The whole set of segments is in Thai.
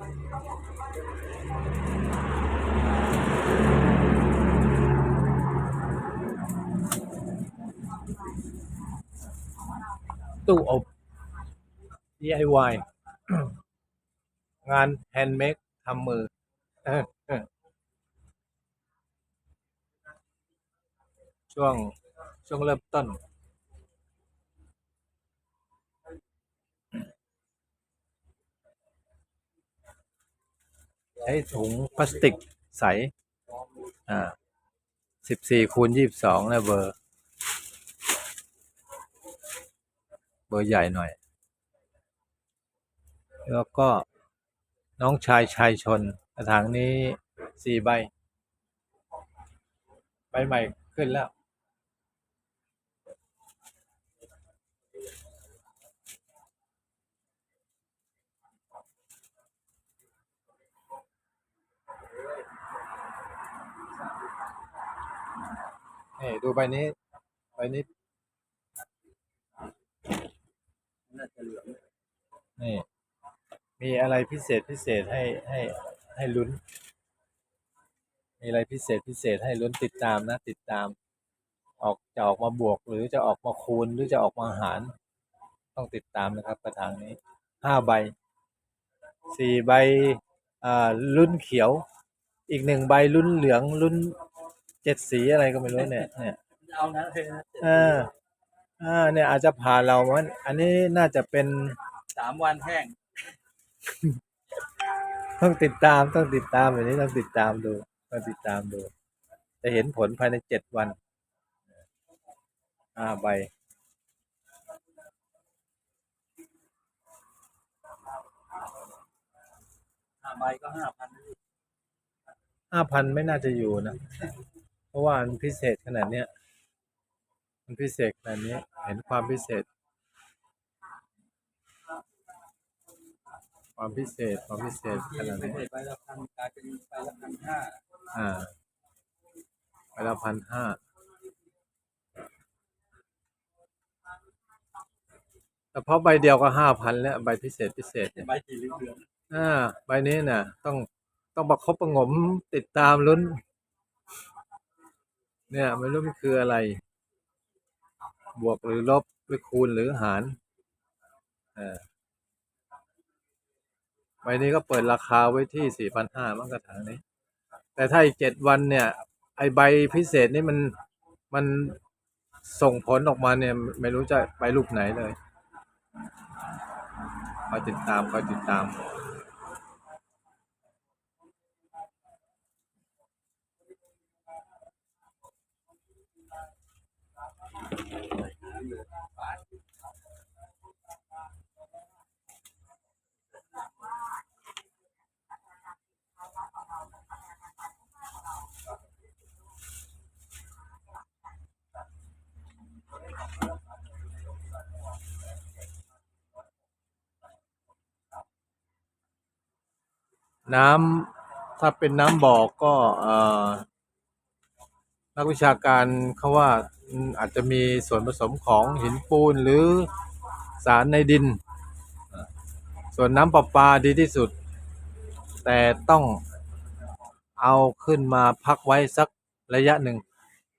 ตู้อบ DIY งานแฮนด์เมดทำมือเออเออช่วง ช่วงเริ่มต้น ใช้ถุงพลาสติกใส อ่าสิบสี่คูณยี่สิบสองนะเบอร์ เบอร์ใหญ่หน่อย แล้วก็น้องชายชายชนกระถางนี้สี่ใบ ใบใหม่ขึ้นแล้ว นี่ดูใบนี้ ใบนี้ น่าจะเหลืองนี่ มีอะไรพิเศษพิเศษให้ให้ให้ลุ้น มีอะไรพิเศษพิเศษให้ลุ้นติดตามนะ ติดตาม ออกจะออกมาบวกหรือจะออกมาคูณหรือจะออกมาหาร ต้องติดตามนะครับกระถางนี้ห้าใบสี่ใบอ่าลุ้นเขียว อีกหนึ่งใบลุ้นเหลืองลุ้น เจ็ดสีอะไรก็ไม่รู้เนี่ยเนี่ยเอานะเลยนะอ่าอ่าเนี่ยอาจจะผ่านเรามันอันนี้น่าจะเป็นสามวันแห้ง ต้องติดตามต้องติดตามแบบนี้ต้องติดตามดูต้องติดตามดู จะเห็นผลภายในเจ็ดวันอ่าใบห้าใบก็ห้าพันห้าพันไม่น่าจะอยู่นะ เพราะว่ามันพิเศษขนาดเนี้ยมันพิเศษขนาดนี้เห็นความพิเศษ ความพิเศษความพิเศษขที่นาดไม่นี้ใช่ใบละพันกลายเป็นใบละพันห้าอ่าไปละพันห้าเฉพาะใบเดียวก็ห้าพันแล้วใบพิเศษพิเศษเนี่ยใบสีเหลืองอ่าใบนี้น่ะ ต้องต้องประคบประหงมติดตามลุ้น เนี่ยไม่รู้มันคืออะไร บวกหรือลบหรือคูณหรือหารเออใบนี้ก็เปิดราคาไว้ที่สี่พันห้ามั้งกระถางนี้ แต่ถ้าอีกเจ็ดวันเนี่ย ไอใบพิเศษนี่มันมันส่งผลออกมาเนี่ย ไม่รู้จะไปลูกไหนเลยคอยติดตามคอยติดตาม น้ำถ้าเป็นน้ำบ่อก็เอ่อ นักวิชาการเขาว่าอาจจะมีส่วนผสมของหินปูนหรือสารในดิน ส่วนน้ำประปาดีที่สุด แต่ต้องเอาขึ้นมาพักไว้สักระยะหนึ่ง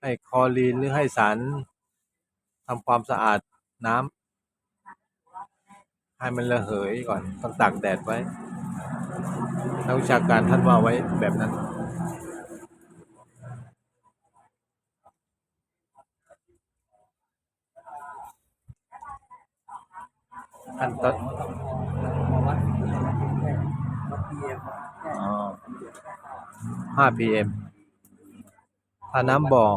ให้คลอรีนหรือให้สารทำความสะอาดน้ำให้มันระเหยก่อนต้องตากแดดไว้นักวิชาการท่านว่าไว้แบบนั้น ขั้นตอนมาพียงอ๋อ5 pm ถ้าน้ำบ่อก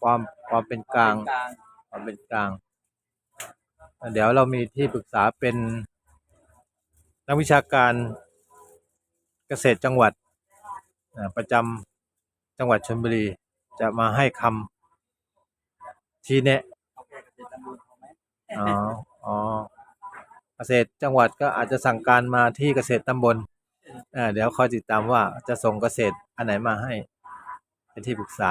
ความความเป็นกลาง ความเป็นกลาง เดี๋ยวเรามีที่ปรึกษาเป็นนักวิชาการเกษตรจังหวัดประจำจังหวัดชลบุรีจะมาให้คำชี้แนะ อ๋อ อ๋อ เกษตรจังหวัดก็อาจจะสั่งการมาที่เกษตรตำบลอ่าเดี๋ยวคอยติดตามว่าจะส่งเกษตรอันไหนมาให้เป็นที่ปรึกษา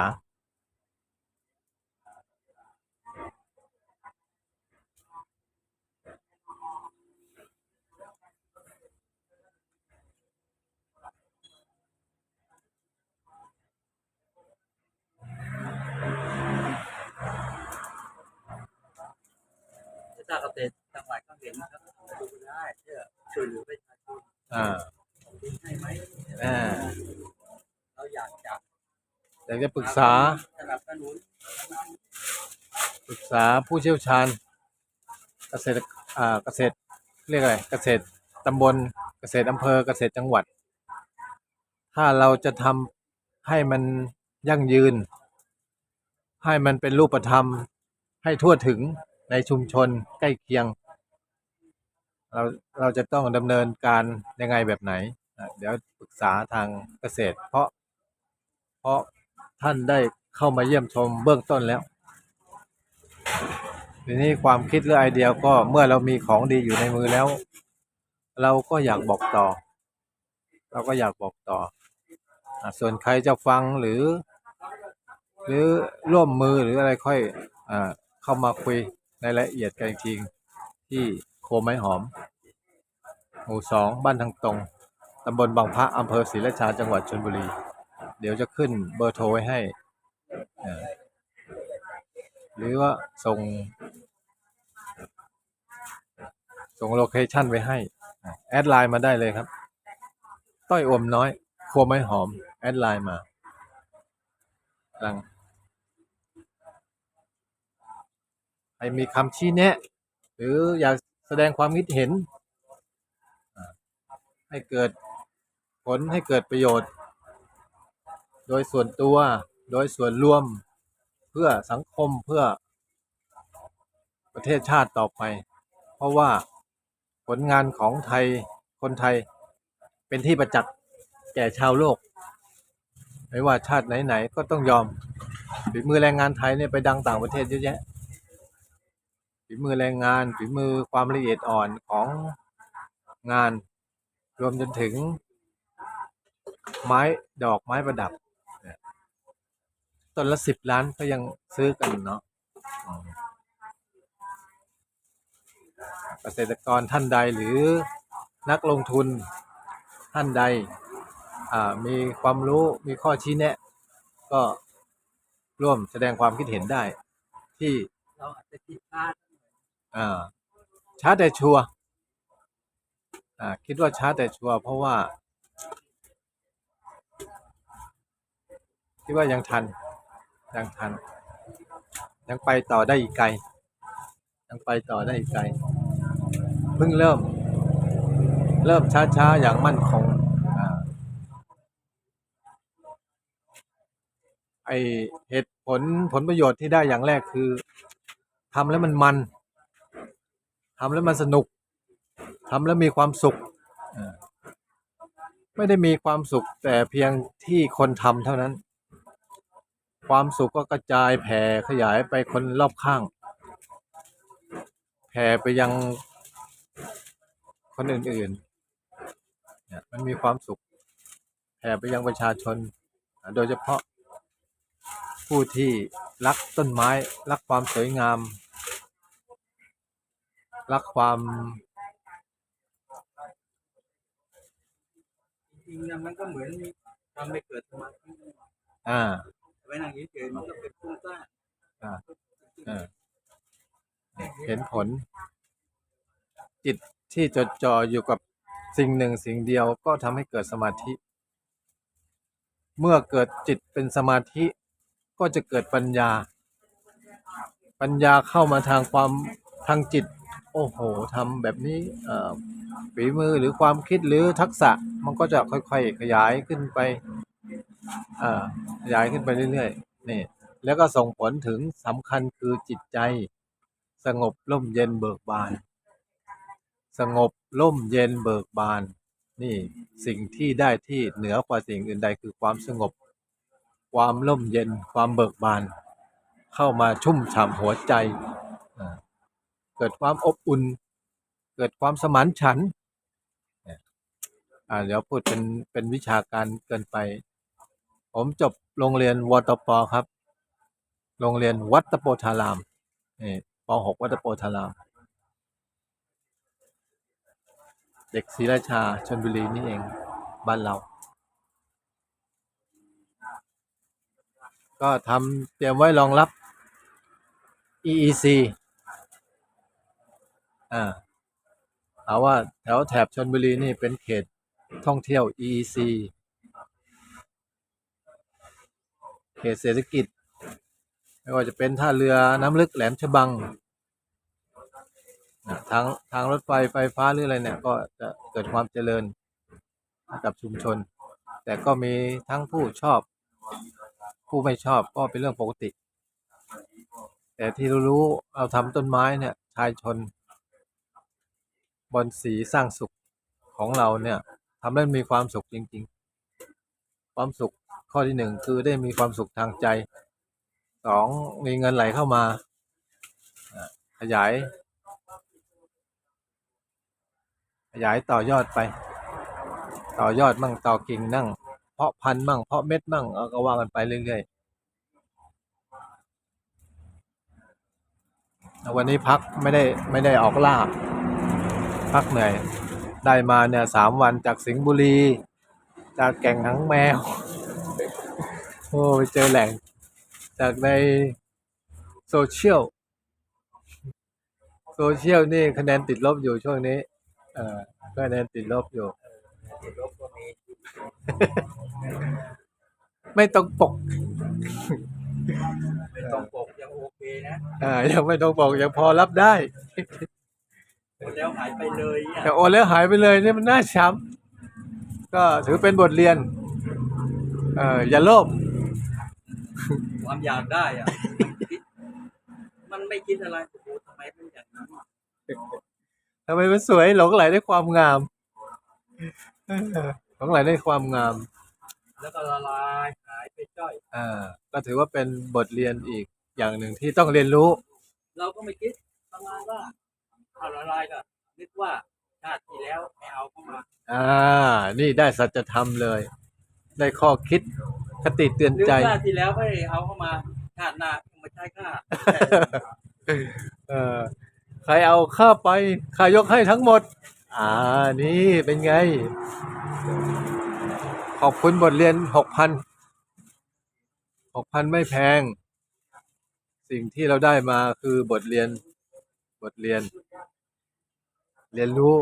เถ้าเกษตรจัง หวัดก็เห็นนะครับดูได้เพื่อช่วยเหลือประชาชนอ่าดินให้ไหมอ่าเราอยากจะอยากจะปรึกษาสนับสนุนปรึกษาผู้เชี่ยวชาญ เกษตรอ่าเกษตรเรียกอะไรเกษตรตำบลเกษตรอำเภอเกษตรจังหวัด ถ้าเราจะทำให้มันยั่งยืน ให้มันเป็นรูปธรรมให้ทั่วถึงในชุมชนใกล้เคียง เราเราจะต้องดำเนินการยังไงแบบไหน เดี๋ยวปรึกษาทางเกษตร เพราะเพราะท่านได้เข้ามาเยี่ยมชมเบื้องต้นแล้ว ทีนี้ความคิดหรือไอเดียก็เมื่อเรามีของดีอยู่ในมือแล้ว เราก็อยากบอกต่อ เราก็อยากบอกต่ออส่วนใครจะฟังหรือ หรือร่วมมือหรืออะไรค่อยอเข้ามาคุยในรายละเอียดกันอีกทีที่ โคไม้หอม หมู่สองบ้านทางตรง ตำบลบางพระอำเภอศรีราชาจังหวัดชลบุรี เดี๋ยวจะขึ้นเบอร์โทรไว้ให้ หรือว่าส่ง ส่งโลเคชันไว้ให้ แอดไลน์มาได้เลยครับ ต้อยอวมน้อย ครัวไม้หอม แอดไลน์มาลังใครมีคำชี้แนะ หรืออยาก แสดงความคิดเห็น ให้เกิดผลให้เกิดประโยชน์ โดยส่วนตัวโดยส่วนรวมเพื่อสังคมเพื่อประเทศชาติต่อไป เพราะว่าผลงานของไทยคนไทยเป็นที่ประจักษ์แก่ชาวโลก ไม่ว่าชาติไหน ๆ ก็ต้องยอมฝีมือแรงงานไทยเนี่ยไปดังต่างประเทศเยอะแยะ ฝีมือแรงงานฝีมือความละเอียดอ่อนของงาน รวมจนถึง ไม้ดอกไม้ประดับเนี่ยต้นละสิบล้านก็ยังซื้อกันเนาะเกษตรกรท่านใดหรือนักลงทุนท่านใดมีความรู้มีข้อชี้แนะ ก็ร่วมแสดงความคิดเห็นได้ที่เราอาจจะคิดพลาด อ่าช้าแต่ชัวร์อ่าคิดว่าช้าแต่ชัวร์เพราะว่า คิดว่ายังทัน ยังทัน ยังไปต่อได้อีกไกล ยังไปต่อได้อีกไกล เพิ่งเริ่ม เริ่มช้าๆ อย่างมั่นคงอ่าไอเหตุผลผลประโยชน์ที่ได้อย่างแรกคือทำแล้วมันมัน ทำแล้วมันสนุกทำแล้วมีความสุข ไม่ได้มีความสุขแต่เพียงที่คนทำเท่านั้น ความสุขก็กระจายแผ่ขยายไปคนรอบข้าง แผ่ไปยังคนอื่นๆมันมีความสุขแผ่ไปยังประชาชน โดยเฉพาะผู้ที่รักต้นไม้ รักความสวยงาม รักความจริงๆเนี่ยมันก็เหมือนทำให้เกิดสมาธิอ่าไว้นั่งเฉยๆมันก็เป็นฟุ้งซ่านอ่าเออเห็นผล จิตที่จดจ่ออยู่กับสิ่งหนึ่งสิ่งเดียวก็ทำให้เกิดสมาธิ เมื่อเกิดจิตเป็นสมาธิ ก็จะเกิดปัญญา ปัญญาเข้ามาทางความทางจิต โอ้โหทำแบบนี้ฝีมือหรือความคิดหรือทักษะมันก็จะค่อยๆขยายขึ้นไปขยายขึ้นไปเรื่อยๆนี่แล้วก็ส่งผลถึงสำคัญคือจิตใจ สงบร่มเย็นเบิกบาน สงบร่มเย็นเบิกบาน นี่สิ่งที่ได้ที่เหนือกว่าสิ่งอื่นใดคือความสงบ ความร่มเย็นความเบิกบาน เข้ามาชุ่มฉ่ำหัวใจ เกิดความอบอุ่น เกิดความสมานฉันเนี่อ่าเดี๋ยวพูดเป็นเป็นวิชาการเกินไป ผมจบโรงเรียนวตปครับ โรงเรียนวัดตะโปธารามนี่ป .6 วัดตะโปธาราม เด็กศรีราชาชนบุรีนี่เองบ้านเรา ก็ทำเตรียมไว้รองรับ EEC อ่าเอาว่าแถวแถบชนบุรีนี่เป็นเขตท่องเที่ยว EEC เขตเศรษฐกิจ ไม่ว่าจะเป็นท่าเรือน้ำลึกแหลมฉบังนะทางทางรถไฟไฟฟ้าหรืออะไรเนี่ย ก็จะเกิดความเจริญกับชุมชน แต่ก็มีทั้งผู้ชอบ ผู้ไม่ชอบก็เป็นเรื่องปกติ แต่ที่เรารู้เราทำต้นไม้เนี่ยชายชน บนสีสร้างสุขของเราเนี่ยทำให้มีความสุขจริง ๆ ความสุขข้อที่หนึ่งคือได้มีความสุขทางใจสองมีเงินไหลเข้ามาอ่าขยาย ขยายต่อยอดไป ต่อยอดมั่งต่อกิ่งนั่ง เพาะพันธุ์มั่งเพาะเม็ดมั่งเอาก็ว่ากันไปเรื่อยๆวันนี้พักไม่ได้ไม่ได้ออกล่า พักเหนื่อย ได้มาเนี่ยสามวันจากสิงห์บุรี จากแก่งหางแมว โอ้ไปเจอแหล่ง จากในโซเชียล โซเชียลนี่คะแนนติดลบอยู่ช่วงนี้ เอ่อคะแนนติดลบอยู่ลบก็มีไม่ตรงปกไม่ต้องปกยังโอเคนะ อ่า ยังไม่ตรงปกยังพอรับได้ แล้วหายไปเลยเนี่ยแต่โอนแล้วหายไปเลยเนี่ยมันน่าช้ำก็ถือเป็นบทเรียน เอ่ออย่าโลภความอยากได้อะคิดมันไม่คิดอะไรโอ้โหทำไมมันอย่างนั้นอะทำไมมันสวยหลงไหลในความงามเออหลงไหลในความงาม แล้วก็ละลายหายไปจ้อยอ่าก็ถือว่าเป็นบทเรียนอีกอย่างหนึ่งที่ต้องเรียนรู้ เราก็ไม่คิดประมาณว่า เอาละลายก็นึกว่าชาติที่แล้วไม่เอาเข้ามาอ่า นี่ได้สัจธรรมเลย ได้ข้อคิดคติเตือนหรือใจ ชาติที่แล้วไม่เอาเข้ามาชาติหน้ายังไม่ใช่ข้าเออใครเอาข้าไปข้ายกให้ทั้งหมด อ่า นี่เป็นไง ขอบคุณบทเรียนหกพัน หกพันไม่แพง สิ่งที่เราได้มาคือบทเรียน บทเรียน เรียนรู้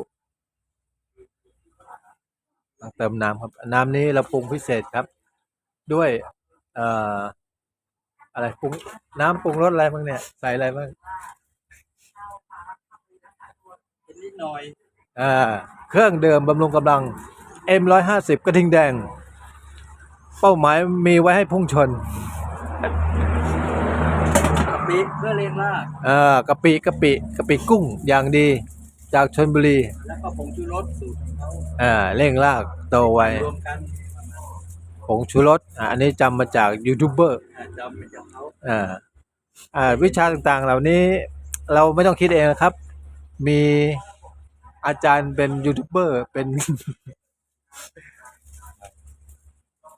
ต้องเติมน้ำครับ น้ำนี้เราปรุงพิเศษครับ ด้วยเอ่ออะไรปรุงน้ำปรุงรสอะไรบ้างเนี่ย ใส่อะไรบ้างเป็นนิดหน่อยอ่าเครื่องเดิมบำรุงกำลัง M150 กระทิงแดง เป้าหมายมีไว้ให้พุ่งชนกะปิเพื่อเลี้ยงรากอ่ากะปิกะปิกะปิกุ้งอย่างดี จากชนบุรี แล้วก็ผงชูรสสูตรของเขาอ่าเร่งรากโตไวรวมกันผงชูรสอ่าอันนี้จำมาจากยูทูบเบอร์อ่าจำเป็นจากเขาอ่าอ่าวิชาต่างๆ เหล่านี้เราไม่ต้องคิดเองนะครับ มีอาจารย์เป็นยูทูบเบอร์เป็น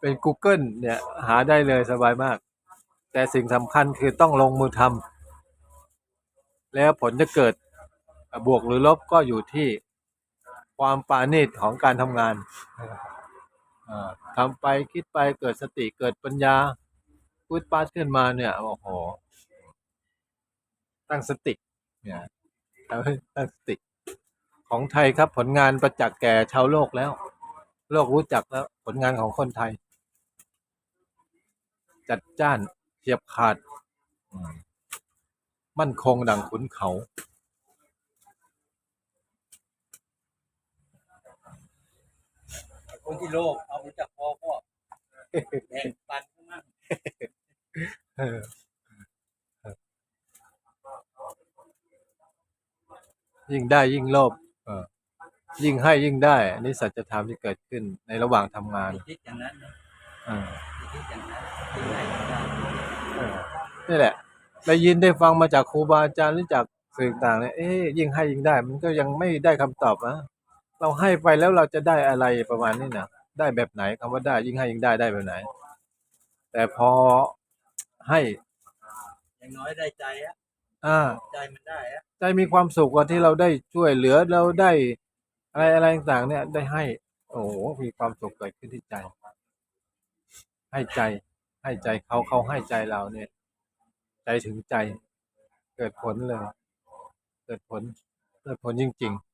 เป็น Google เนี่ย หาได้เลยสบายมาก แต่สิ่งสำคัญคือต้องลงมือทำแล้วผลจะเกิด บวกหรือลบก็อยู่ที่ความปราณีตของการทำงานอ่าทำไปคิดไปเกิดสติเกิดปัญญาพูดปาดขึ้นมาเนี่ยโอ้โห ตั้งสติเนี่ยเอาให้ตั้งสติของไทยครับผลงานประจักษ์แก่ชาวโลกแล้ว โลกรู้จักแล้วผลงานของคนไทย จัดจ้านเฉียบขาดอืมมั่นคงดังขุนเขา คนที่โลกเอารู้จักพอก็แบ่งปันข้างมั่งเออยิ่งได้ยิ่งโลภเออ ยิ่งให้ยิ่งได้อันนี้สัจธรรมที่เกิดขึ้นในระหว่างทำงานไม่คิดอย่างนั้นนะเออไม่คิดอย่างนั้นคิดให้ได้เออนี่แหละได้ยินได้ฟังมาจากครูบาอาจารย์หรือจากสื่อต่างเนี่ยเอ๊ยยิ่งให้ยิ่งได้ มันก็ยังไม่ได้คำตอบนะ เราให้ไปแล้วเราจะได้อะไรประมาณนี้นะได้แบบไหนคำว่าได้ยิ่งให้ยิ่งได้ได้แบบไหน แต่พอให้อย่างน้อยได้ใจอะอ่าใจมันได้อะใจมีความสุขกว่าที่เราได้ช่วยเหลือเราได้อะไรอะไรต่างๆเนี่ย ได้ให้ โอ้โหมีความสุขเกิดขึ้นที่ใจ ให้ใจ ให้ใจเขาเขาให้ใจเราเนี่ย ใจถึงใจ เกิดผลเลย เกิดผลได้ผลจริงๆ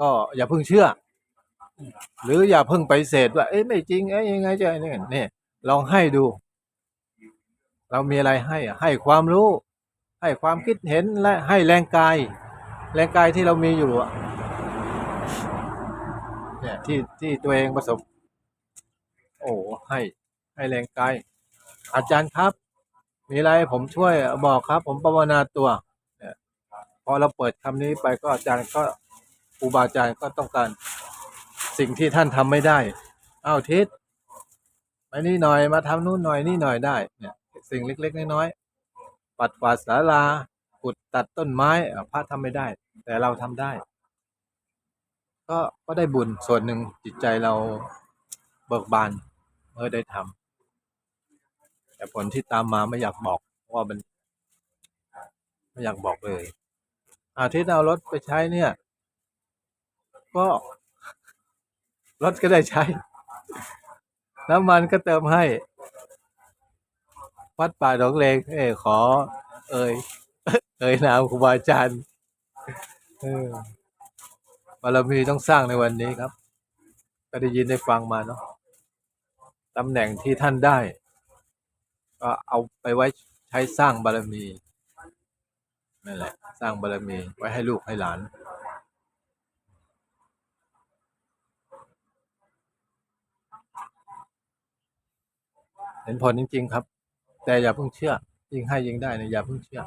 ก็อย่าเพิ่งเชื่อ หรืออย่าเพิ่งไปเสดว่าเอ้ยไม่จริงเอ้ยยังไงจะเนี่ยเนี่ยลองให้ดู เรามีอะไรให้ให้ความรู้ ให้ความคิดเห็นและให้แรงกาย แรงกายที่เรามีอยู่เนี่ยที่ที่ตัวเองประสบ โอ้ให้ ให้แรงกาย อาจารย์ครับ มีอะไรผมช่วยบอกครับ ผมภาวนาตัวเนี่ยพอเราเปิดคำนี้ไปก็อาจารย์ก็ ครูบาอาจารย์ก็ต้องการสิ่งที่ท่านทำไม่ได้ อ้าวทิศมานี่หน่อยมาทำนู่นหน่อยนี่หน่อยได้ เนี่ย สิ่งเล็ก ๆ น้อยๆ ปัดกวาดศาลาขุดตัดต้นไม้พระทำไม่ได้ แต่เราทำได้ ก็ก็ได้บุญส่วนหนึ่งจิตใจเราเบิกบานเมื่อได้ทำแต่ผลที่ตามมาไม่อยากบอกว่ามันไม่อยากบอกเลยอาทิตย์เอารถไปใช้เนี่ย ก็รถก็ได้ใช้ น้ำมันก็เติมให้ วัดป่าดอกเลงเอ้ยขอ เอ่ยเอ่ยนามครูบาอาจารย์บารมีต้องสร้างในวันนี้ครับก็ได้ยินได้ฟังมาเนาะตำแหน่งที่ท่านได้ ก็เอาไปไว้ใช้สร้างบารมีนั่นแหละ สร้างบารมีไว้ให้ลูกให้หลาน เห็นผลจริง ๆ ครับ แต่อย่าเพิ่งเชื่อ ยิ่งให้ยิ่งได้นะอย่าเพิ่งเชื่อ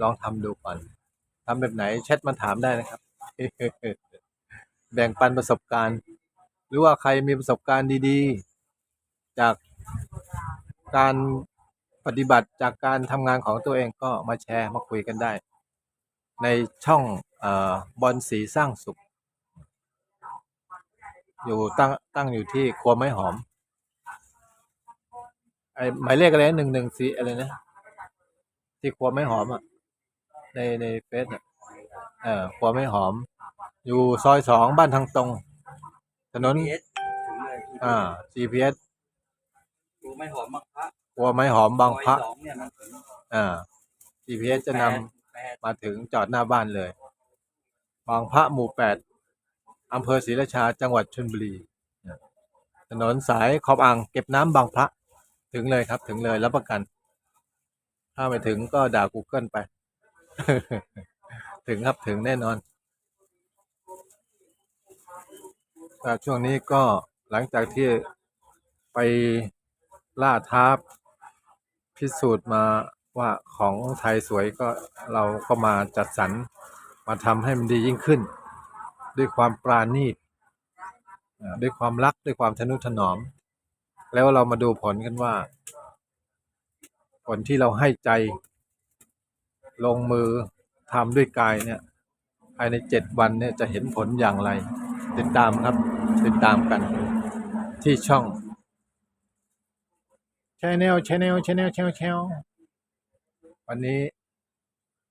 ลองทำดูก่อนทำแบบไหนแชทมาถามได้นะครับ แบ่งปันประสบการณ์ หรือว่าใครมีประสบการณ์ดีๆ จากการปฏิบัติจากการทำงานของตัวเองก็มาแชร์มาคุยกันได้ ในช่องออบอลสีสร้างสุข อยู่ตั้งตั้งอยู่ที่ครัวไม้หอม ไอหมายเลขอะไรหนึ่งหนึ่งสี่อะไรนะที่ครัวไม้หอมอะ ในในเฟซอะเออครัวไม้หอม อยู่ซอยสองบ้านทางตรง ถนนเอสถึงเลยอ่า GPS ดูไม่หอมมากพระครัวไม้หอมบางพระซอยสองเนี่ยมันถึงอ่า GPS จะนำแปดมาถึงจอดหน้าบ้านเลย บางพระหมู่แปดอำเภอศรีราชาจังหวัดชลบุรี ถนนสายขอบอ่างเก็บน้ำบางพระ ถึงเลยครับ ถึงเลยรับประกัน ถ้าไม่ถึงก็ด่า Google ไป ถึงครับถึงแน่นอนแต่ช่วงนี้ก็หลังจากที่ไปล่าท้าพิสูจน์มาว่าของไทยสวยก็เราก็มาจัดสรรมาทำให้มันดียิ่งขึ้น ด้วยความปราณีตด้วยความรักด้วยความทนุถนอม แล้วเรามาดูผลกันว่า ผลที่เราให้ใจ ลงมือทำด้วยกายเนี่ย ภายในเจ็ดวันเนี่ยจะเห็นผลอย่างไร ติดตามครับ ติดตามกัน ที่ช่องชแนลชแนลชแนลชแนลชแนลวันนี้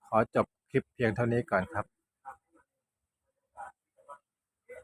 ขอจบคลิปเพียงเท่านี้ก่อนครับ